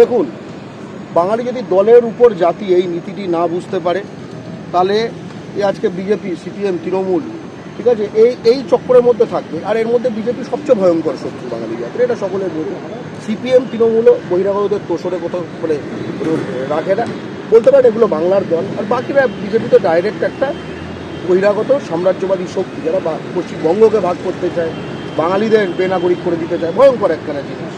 দেখুন, বাঙালি যদি দলের উপর জাতি এই নীতিটি না বুঝতে পারে, তাহলে আজকে বিজেপি সিপিএম তৃণমূল, ঠিক আছে, এই এই চক্করের মধ্যে থাকবে। আর এর মধ্যে বিজেপি সবচেয়ে ভয়ঙ্কর শত্রু বাঙালি জাতির, এটা সকলের বোঝে সিপিএম তৃণমূলও বহিরাগতদের তোষরে কোথাও মানে রাখে না। বলতে পারে এগুলো বাংলার দল, আর বাকিরা বিজেপি তো ডাইরেক্ট একটা বহিরাগত সাম্রাজ্যবাদী শক্তি, যারা পশ্চিমবঙ্গকে ভাগ করতে চায়, বাঙালিদের বেনাগরিক করে দিতে চায়, ভয়ঙ্কর একখানা জিনিস।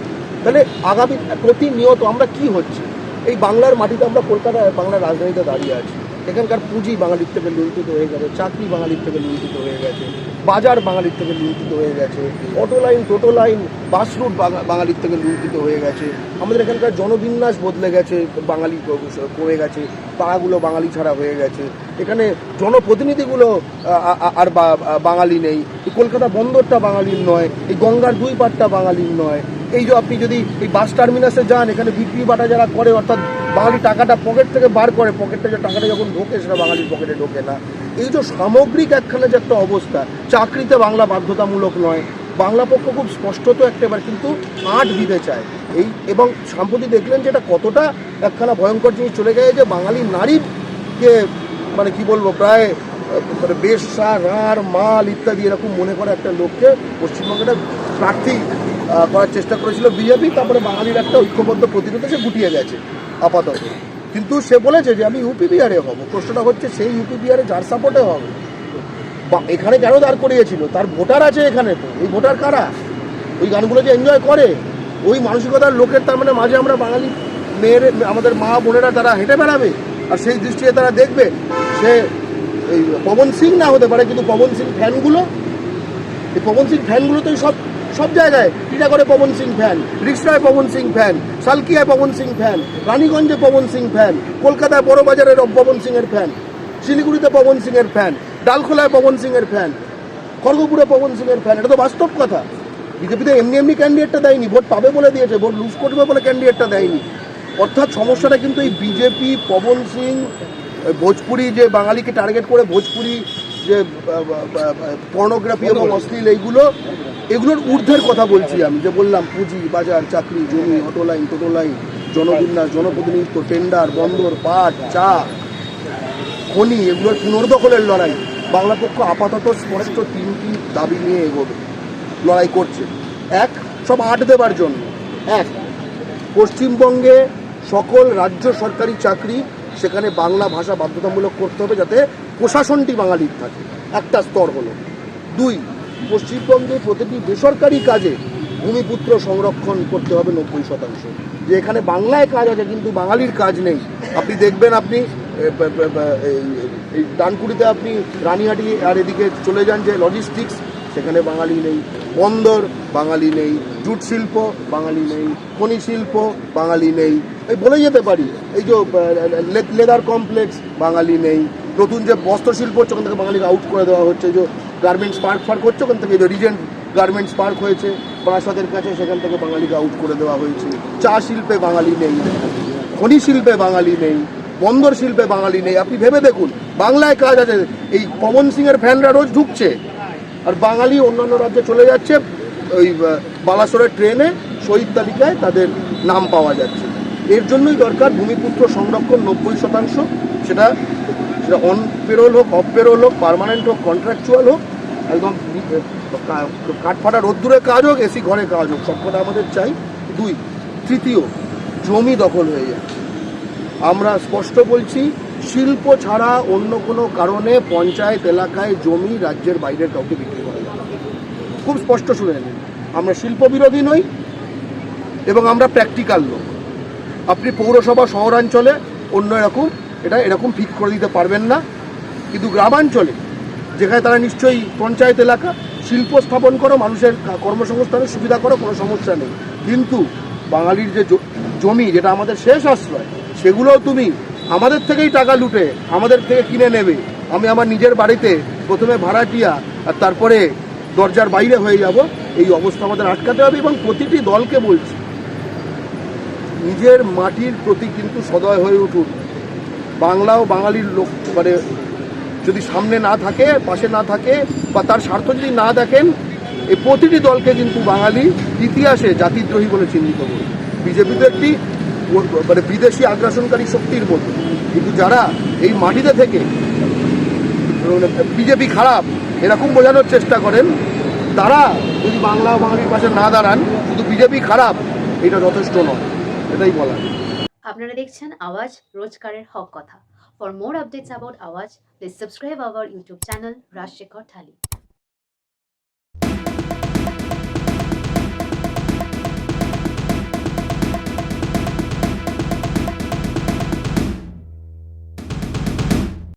তাহলে আগামী প্রতিনিয়ত আমরা কি হচ্ছে? এই বাংলার মাটিতে আমরা কলকাতায়, বাংলার রাজধানীতে দাঁড়িয়ে আছি। এখানকার পুঁজি বাঙালির থেকে লুণ্ঠিত হয়ে গেছে, চাকরি বাঙালির থেকে লুণ্ঠিত হয়ে গেছে, বাজার বাঙালির থেকে লুণ্ঠিত হয়ে গেছে auto line toto line bus route বাঙালির থেকে লুণ্ঠিত হয়ে গেছে। আমাদের এখানকার জনবিন্যাস বদলে গেছে, বাঙালি কমে গেছে, পাড়াগুলো বাঙালি ছাড়া হয়ে গেছে। এখানে জনপ্রতিনিধিগুলো আর বাঙালি নেই। কলকাতা বন্দরটা বাঙালির নয়, এই গঙ্গার দুই পাটটা বাঙালির নয়। এই যে আপনি যদি এই বাস টার্মিনাসে যান, এখানে বিক্রি বাটা যারা করে, অর্থাৎ বাঙালি টাকাটা পকেট থেকে বার করে পকেট থেকে টাকাটা যখন ঢোকে, সেটা বাঙালির পকেটে ঢোকে না। এই যে সামগ্রিক একখানে যে একটা অবস্থা, চাকরিতে বাংলা বাধ্যতামূলক নয়। বাংলা পক্ষ খুব স্পষ্টত একেবারে, কিন্তু আট দিতে চায়। এই এবং সাম্প্রতি দেখলেন যে এটা কতটা একখানা ভয়ঙ্কর জিনিস চলে গেছে যে বাঙালি নারীকে মানে কি বলব, প্রায় মানে বেশ্যা রাঁড় মাল ইত্যাদি এরকম মনে করে একটা লোককে পশ্চিমবঙ্গের প্রার্থী করার চেষ্টা করেছিল বিজেপি, তারপরে বাঙালির একটা ঐক্যবদ্ধ প্রতিরোধে সে গুটিয়ে গেছে, আপাতত। কিন্তু সে বলেছে যে, আমি ইউপি বিহারে হব। প্রশ্নটা হচ্ছে, সেই ইউপি বিহারে যার সাপোর্টে হবে? বা এখানে কেন দাঁড় করিয়েছিল? তার ভোটার আছে এখানে তো। এই ভোটার কারা? ওই গানগুলো যে এনজয় করে, ওই মানসিকতার লোকের তার মানে মাঝে আমরা বাঙালি মেয়ের, আমাদের মা বোনেরা তারা হেঁটে বেড়াবে, আর সেই দৃষ্টিতে তারা দেখবে, সে এই পবন সিং না হতে পারে, কিন্তু পবন সিং ফ্যানগুলো, এই পবন সিং ফ্যানগুলো তো সব সব জায়গায় টিটাগড়ে পবন সিং ফ্যান রিক্সায় পবন সিং ফ্যান, সালকিয়ায় পবন সিং ফ্যান, রানীগঞ্জে পবন সিং ফ্যান, কলকাতায় বড় বাজারের পবন সিংয়ের ফ্যান, শিলিগুড়িতে পবন সিংয়ের ফ্যান, ডালখোলায় পবন সিংয়ের ফ্যান, খড়গপুরে পবন সিংয়ের ফ্যান, এটা তো বাস্তব কথা। বিজেপিতে এমনি এমনি ক্যান্ডিডেটটা দেয়নি ভোট পাবে বলে দিয়েছে ভোট লুজ করবে বলে ক্যান্ডিডেটটা দেয়নি। অর্থাৎ সমস্যাটা কিন্তু এই বিজেপি, পবন সিং ভোজপুরি যে বাঙালিকে টার্গেট করে ভোজপুরি যে পর্নোগ্রাফি এবং অশ্লীল এইগুলো এগুলোর ঊর্ধ্বের কথা বলছি আমি যে বললাম পুঁজি বাজার চাকরি জমি অটো লাইন টোটো লাইন জনবিন্যাস জনপ্রতিনিধিত্ব টেন্ডার বন্দর পাট চা খনি এগুলোর পুনর্দখলের লড়াই। বাংলা পক্ষ আপাতত স্পষ্ট তিনটি দাবি নিয়ে এগোবে লড়াই করছে। এক সব আট দেবার জন্য। এক পশ্চিমবঙ্গে সকল রাজ্য সরকারি চাকরি সেখানে বাংলা ভাষা বাধ্যতামূলক করতে হবে যাতে প্রশাসনটি বাঙালির থাকে একটা স্তর হলো দুই পশ্চিমবঙ্গে প্রতিটি বেসরকারি কাজে ভূমিপুত্র সংরক্ষণ করতে হবে নব্বই শতাংশ যে এখানে বাংলায় কাজ আছে কিন্তু বাঙালির কাজ নেই আপনি দেখবেন আপনি এই ডানকুড়িতে আপনি রানিহাটি আর এদিকে চলে যান যে লজিস্টিক্স সেখানে বাঙালি নেই। বন্দর, বাঙালি নেই। জুট শিল্প, বাঙালি নেই। খনি শিল্প, বাঙালি নেই। এই বলে যেতে পারি। এই যে লেদার কমপ্লেক্স, বাঙালি নেই। নতুন যে বস্ত্র শিল্প হচ্ছে, ওখান থেকে বাঙালিকে আউট করে দেওয়া হচ্ছে। যে গার্মেন্টস পার্ক ফার্ক হচ্ছে, ওখান থেকে যে রিজেন্ট গার্মেন্টস পার্ক হয়েছে বারাসাতের কাছে সেখান থেকে বাঙালিকে আউট করে দেওয়া হয়েছে। চা শিল্পে বাঙালি নেই। খনি শিল্পে বাঙালি নেই। বন্দর শিল্পে বাঙালি নেই। আপনি ভেবে দেখুন, বাংলায় কাজ আছে। এই পবন সিংয়ের ফ্যানরা রোজ ঢুকছে। আর বাঙালি অন্যান্য রাজ্যে চলে যাচ্ছে, ওই বালাসোরের ট্রেনে শহীদ তালিকায় তাদের নাম পাওয়া যাচ্ছে। এর জন্যই দরকার ভূমিপুত্র সংরক্ষণ নব্বই শতাংশ। সেটা সেটা অন পেরোল হোক অফ পেরোল হোক পারমানেন্ট হোক কন্ট্রাকচুয়াল হোক, একদম কাঠফাটা রোদ্দুরে কাজ হোক, এসি ঘরে কাজ হোক, সবকটা আমাদের চাই। দুই, তৃতীয়, জমি দখল হয়ে যাচ্ছে। আমরা স্পষ্ট বলছি শিল্প ছাড়া অন্য কোনো কারণে পঞ্চায়েত এলাকায় জমি রাজ্যের বাইরের কাউকে বিক্রি করা যাবে খুব স্পষ্ট শুনে নিন আমরা শিল্প বিরোধী নই এবং আমরা প্র্যাকটিক্যাল লোক। আপনি পৌরসভা শহরাঞ্চলে অন্য এরকম, এটা এরকম ফিক্স করে দিতে পারবেন না। কিন্তু গ্রামাঞ্চলে, যেখানে তারা নিশ্চয়ই পঞ্চায়েত এলাকা, শিল্প স্থাপন করো, মানুষের কর্মসংস্থানের সুবিধা করো, কোনো সমস্যা নেই। কিন্তু বাঙালির যে জমি, যেটা আমাদের শেষ আশ্রয়, সেগুলোও তুমি আমাদের থেকেই টাকা লুটে, আমাদের থেকে কিনে নেবে। আমি আমার নিজের বাড়িতে প্রথমে ভাড়াটিয়া আর তারপরে দরজার বাইরে হয়ে যাব, এই অবস্থা আমাদের আটকাতে হবে এবং প্রতিটি দলকে বলছি, নিজের মাটির প্রতি কিন্তু সদয় হয়ে উঠুন। বাংলাও বাঙালির লোক মানে যদি সামনে না থাকে, পাশে না থাকে, বা তার স্বার্থ যদি না দেখেন, এই প্রতিটি দলকে কিন্তু বাঙালি ইতিহাসে জাতিদ্রোহী বলে চিহ্নিত করে বিজেপি তো একটি ও- মানে বিদেশি আগ্রাসনকারী শক্তির মতো। কিন্তু যারা এই মাটিতে থেকে বিজেপি খারাপ, এরকম বোঝানোর চেষ্টা করেন, তারা যদি বাংলা বাঙালির পাশে না দাঁড়ান, শুধু বিজেপি খারাপ, এটা যথেষ্ট নয়। এটাই বলা আপনারা দেখছেন আওয়াজ রোজকারের হক কথা। For more updates about Awaaz please subscribe our YouTube channel Rajshekhar thali